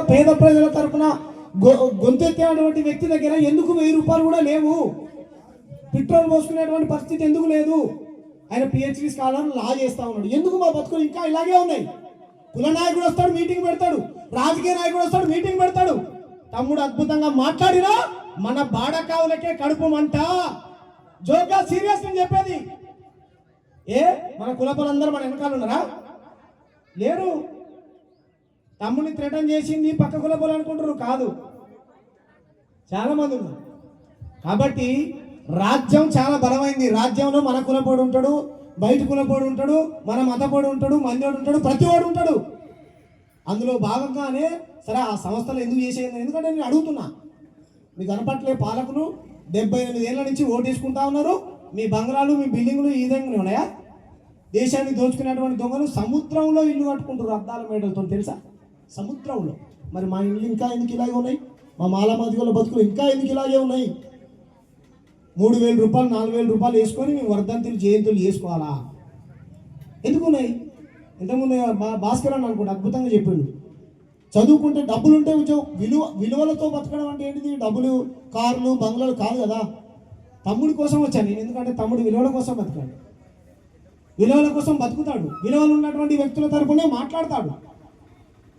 పేద ప్రజల తరపున గొ- గొంతెత్తేటువంటి వ్యక్తి దగ్గర ఎందుకు వెయ్యి రూపాయలు కూడా లేవు? పెట్రోల్ పోసుకునేటువంటి పరిస్థితి ఎందుకు లేదు? ఆయన పిహెచ్డి స్కాలర్ లా చేస్తా ఉన్నాడు. ఎందుకు మా బతుకులు ఇంకా ఇలాగే ఉన్నాయి? కుల నాయకుడు వస్తాడు మీటింగ్ పెడతాడు. రాజకీయ నాయకుడు వస్తాడు మీటింగ్ పెడతాడు. తమ్ముడు అద్భుతంగా మాట్లాడినా మన బాడకావులకే కడుపు మంట. జోక్గా సీరియస్ అని చెప్పేది. ఏ? మన కులపలందరూ మన వెనకాల ఉన్నారా? లేరు. తమ్ముడిని త్రిటన్ చేసింది పక్క కులపోలు అనుకుంటారు కాదు. చాలామంది ఉన్నారు. కాబట్టి రాజ్యం చాలా బలమైంది. రాజ్యంలో మన కులపోడు ఉంటాడు బయట కులపోడు ఉంటాడు మన మతపోడు ఉంటాడు మందోడు ఉంటాడు ప్రతివాడు ఉంటాడు. అందులో భాగంగానే సరే ఆ సంస్థలు ఎందుకు చేసేది ఎందుకంటే నేను అడుగుతున్నా. మీకు కనపట్లే పాలకులు డెబ్బై ఎనిమిది ఏళ్ళ నుంచి ఓటేసుకుంటా ఉన్నారు. మీ బంగ్లాలు మీ బిల్డింగ్లు ఈ విధంగానే ఉన్నాయా? దేశాన్ని దోచుకునేటువంటి దొంగలు సముద్రంలో ఇల్లు కట్టుకుంటారు అద్దాల మేడలతో తెలుసా? సముద్రంలో. మరి మా ఇండ్లు ఇంకా ఎందుకు ఇలాగే ఉన్నాయి? మా మాలామాదిగల బతుకులు ఇంకా ఎందుకు ఇలాగే ఉన్నాయి? మూడు వేల రూపాయలు నాలుగు వేల రూపాయలు వేసుకొని మేము వర్ధంతులు జయంతులు చేసుకోవాలా? ఎందుకు ఉన్నాయి? ఇంతకుముందు బా- భాస్కర్ అని అనుకుంటా అద్భుతంగా చెప్పిండు. చదువుకుంటే డబ్బులు ఉంటే ఉద్యోగం విలువ విలువలతో బతకడం అంటే ఏంటిది? డబ్బులు కార్లు బంగ్లాలు కాదు కదా. తమ్ముడి కోసం వచ్చాను నేను ఎందుకంటే తమ్ముడు విలువల కోసం బతకాడు. విలువల కోసం బతుకుతాడు. విలువలు ఉన్నటువంటి వ్యక్తుల తరపునే మాట్లాడతాడు.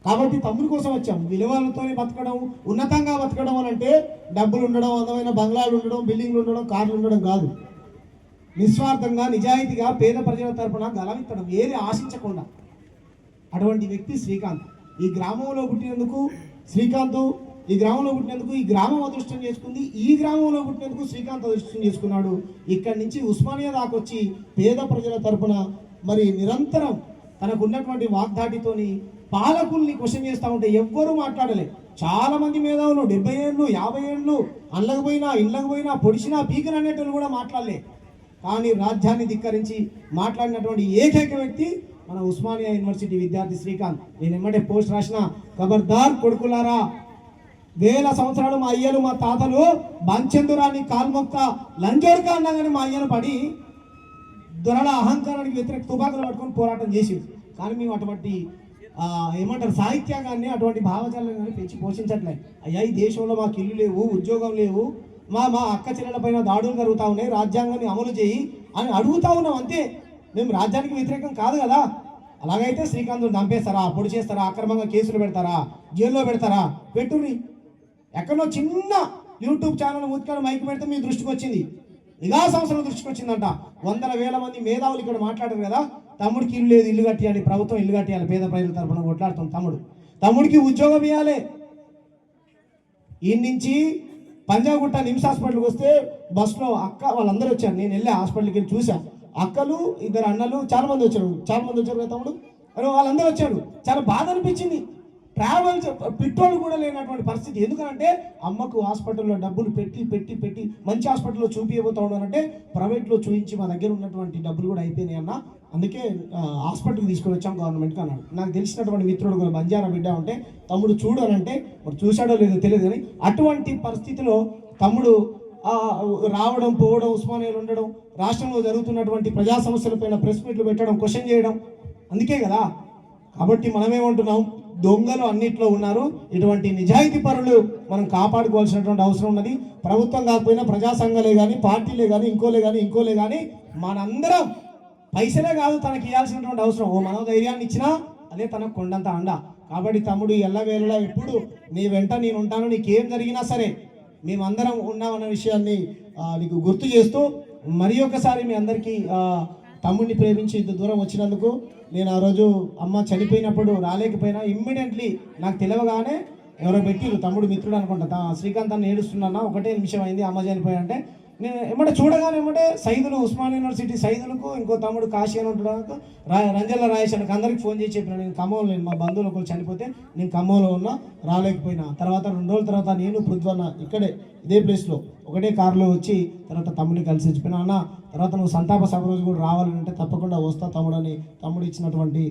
కాబట్టి తమ్ముడి కోసం వచ్చాం. విలువలతోనే బతకడం ఉన్నతంగా బతకడం అని అంటే డబ్బులు ఉండడం అందమైన బంగ్లాలు ఉండడం బిల్డింగ్లు ఉండడం కార్లు ఉండడం కాదు. నిస్వార్థంగా నిజాయితీగా పేద ప్రజల తరపున గలవిత్తడం ఏది ఆశించకుండా. అటువంటి వ్యక్తి శ్రీకాంత్. ఈ గ్రామంలో పుట్టినందుకు శ్రీకాంత్ ఈ గ్రామంలో పుట్టినందుకు ఈ గ్రామం అదృష్టం చేసుకుంది ఈ గ్రామంలో పుట్టినందుకు శ్రీకాంత్ అదృష్టం చేసుకున్నాడు. ఇక్కడి నుంచి ఉస్మానియా దాకొచ్చి పేద ప్రజల తరపున మరి నిరంతరం తనకు ఉన్నటువంటి వాగ్దాటితోని పాలకుల్ని క్వశ్చన్ చేస్తూ ఉంటే ఎవ్వరూ మాట్లాడలే. చాలా మంది మేధావులు డెబ్బై ఏళ్ళు యాభై ఏళ్ళు అండ్లకు పోయినా ఇండ్లకు పోయినా పొడిచినా పీకన అనేటోళ్ళు కూడా మాట్లాడలే. కానీ రాజ్యాన్ని ధిక్కరించి మాట్లాడినటువంటి ఏకైక వ్యక్తి మన ఉస్మానియా యూనివర్సిటీ విద్యార్థి శ్రీకాంత్. నేను ఎమ్మటే పోస్ట్ రాసిన ఖబర్దార్ కొడుకులారా వేల సంవత్సరాలు మా అయ్యలు మా తాతలు బంచెందురాని కాల్మొక్క లంజోడుక అన్నగానే మా అయ్యను పడి దొరల అహంకారానికి వ్యతిరేక తుపాకులు పట్టుకొని పోరాటం చేసి కానీ మేము అటువంటి ఏమంటారు సాహిత్యాన్ని అటువంటి భావజాలను కానీ పెంచి పోషించట్లే. అయ్యా ఈ దేశంలో మాకు ఇల్లు లేవు ఉద్యోగం లేవు మా మా అక్క చెల్లెలపైన దాడులు జరుగుతూ ఉన్నాయి రాజ్యాంగాన్ని అమలు చేయి అని అడుగుతా ఉన్నాం అంతే. మేము రాజ్యానికి వ్యతిరేకం కాదు కదా. అలాగైతే శ్రీకాంత్ చంపేస్తారా పొడి చేస్తారా అక్రమంగా కేసులు పెడతారా జైల్లో పెడతారా? పెట్టుని ఎక్కడో చిన్న యూట్యూబ్ ఛానల్ ముత్కాడ మైక్ పెడితే మీ దృష్టికి వచ్చింది. ఇదా సంవత్సరం దృష్టికి వచ్చిందంట. వందల వేల మంది మేధావులు ఇక్కడ మాట్లాడారు కదా. తమ్ముడికి ఇల్లు లేదు ఇల్లు కట్టియాలి ప్రభుత్వం ఇల్లు కట్టియాలి పేద ప్రజల తరపున కొట్లాడుతాం తమ్ముడు. తమ్ముడికి ఉద్యోగం ఇవ్వాలి ఈ నుంచి పంజాగుట్ట నిమ్స్ హాస్పిటల్కి వస్తే బస్సులో అక్క వాళ్ళందరూ వచ్చారు. నేను వెళ్ళి హాస్పిటల్కి వెళ్ళి చూశాను అక్కలు ఇద్దరు అన్నలు చాలా మంది వచ్చారు. చాలా మంది వచ్చారు కదా తమ్ముడు? అరే వాళ్ళందరూ వచ్చారు. చాలా బాధ అనిపించింది. ట్రావెల్ పెట్రోల్ కూడా లేనటువంటి పరిస్థితి. ఎందుకంటే అమ్మకు హాస్పిటల్లో డబ్బులు పెట్టి పెట్టి పెట్టి మంచి హాస్పిటల్లో చూపించబోతా ఉన్నానంటే ప్రైవేట్లో చూపించి మా దగ్గర ఉన్నటువంటి డబ్బులు కూడా అయిపోయినాయి అన్న. అందుకే హాస్పిటల్కి తీసుకొని వచ్చాం గవర్నమెంట్కి అన్నాడు. నాకు తెలిసినటువంటి మిత్రుడు కూడా బంజారా బిడ్డ ఉంటే తమ్ముడు చూడు అని అంటే మరి చూశాడో లేదో తెలియదు కానీ అటువంటి పరిస్థితిలో తమ్ముడు రావడం పోవడం ఉస్మానియాలు ఉండడం రాష్ట్రంలో జరుగుతున్నటువంటి ప్రజా సమస్యలపైన ప్రెస్ మీట్లు పెట్టడం క్వశ్చన్ చేయడం అందుకే కదా. కాబట్టి మనమేమంటున్నాం? దొంగలు అన్నిట్లో ఉన్నారు. ఇటువంటి నిజాయితీ పరులు మనం కాపాడుకోవాల్సినటువంటి అవసరం ఉన్నది. ప్రభుత్వం కాకపోయినా ప్రజా సంఘాలే కానీ పార్టీలే కానీ ఇంకోలే కానీ ఇంకోలే కానీ మనందరం పైసలే కాదు తనకి ఇవ్వాల్సినటువంటి అవసరం. ఓ మనోధైర్యాన్ని ఇచ్చినా అదే తనకు కొండంత అండ. కాబట్టి తమ్ముడు ఎల్లవేళలా ఎప్పుడు నీ వెంట నేను ఉంటాను. నీకేం జరిగినా సరే మేమందరం ఉన్నామన్న విషయాన్ని నీకు గుర్తు చేస్తూ మరి ఒకసారి మీ అందరికీ తమ్ముడిని ప్రేమించి ఇంత దూరం వచ్చినందుకు నేను ఆ రోజు అమ్మ చనిపోయినప్పుడు రాలేకపోయినా ఇమ్మీడియట్లీ నాకు తెలియగానే ఎవరో పెట్టిరు తమ్ముడు మిత్రుడు అనుకుంటా. శ్రీకాంత్ అన్న ఏడుస్తున్నా ఒకటే నిమిషం అయింది అమ్మ చనిపోయి అంటే. నేను ఏమంటే చూడగానే ఏమంటే సైదులు ఉస్మాన్ యూనివర్సిటీ సైదులకు ఇంకో తమ్ముడు కాశీ అని ఉంటాడు రా రంజల్ల రాయేష్ అని అందరికి ఫోన్ చేసి చెప్పిన నేను ఖమ్మంలో నేను మా బంధువులు ఒకరు చనిపోతే నేను ఖమ్మంలో ఉన్నా రాలేకపోయినా. తర్వాత రెండు రోజుల తర్వాత నేను పృథ్వన్న ఇక్కడే ఇదే ప్లేస్లో ఒకటే కారులో వచ్చి తర్వాత తమ్ముడిని కలిసి వచ్చిపోయినా అన్న తర్వాత నువ్వు సంతాప సభ రోజు కూడా రావాలంటే తప్పకుండా వస్తా తమ్ముడని తమ్ముడు ఇచ్చినటువంటి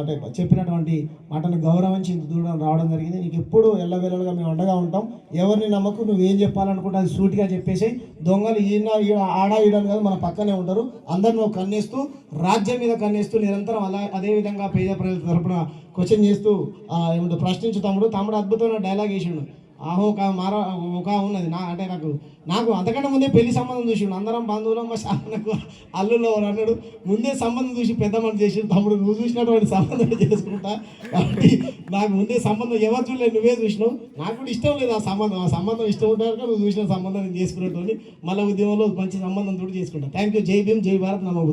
అంటే చెప్పినటువంటి మాటను గౌరవించి ఇంత దూరం రావడం జరిగింది. నీకు ఎప్పుడు ఎల్లవేళలుగా మేము అండగా ఉంటాం. ఎవరిని నమ్మకు నువ్వు ఏం చెప్పాలనుకుంటే అది సూటిగా చెప్పేసి దొంగలు ఈయన ఆడా ఆడ ఈడని కాదు మన పక్కనే ఉంటారు. అందరు నువ్వు కన్నేస్తూ రాజ్యం మీద కన్నేస్తూ నిరంతరం అలా అదే విధంగా పేద ప్రజల తరపున క్వశ్చన్ చేస్తూ ఆ, ఏమంటారు ప్రశ్నించు తమ్ముడు. తమ్ముడు అద్భుతమైన డైలాగ్ వేసిండు. ఆహో ఒక మార ఒక ఉన్నది. నా అంటే నాకు నాకు అంతకంటే ముందే పెళ్ళి సంబంధం చూసిండు అందరం బంధువులం మా నాకు అల్లుల్లో అన్నాడు ముందే సంబంధం చూసి పెద్ద మనిషి చేసి తమ్ముడు నువ్వు చూసినటువంటి సంబంధం చేసుకుంటా. కాబట్టి నాకు ముందే సంబంధం ఎవరు చూడలేదు నువ్వే చూసినావు. నాకు కూడా ఇష్టం లేదు ఆ సంబంధం. ఆ సంబంధం ఇష్టం ఉంటారు నువ్వు చూసిన సంబంధం నేను చేసుకునేటువంటి మళ్ళీ ఉద్యమంలో మంచి సంబంధం తోటి చేసుకుంటా. థ్యాంక్ యూ జై భీమ్ జై భారత్. నమ్మ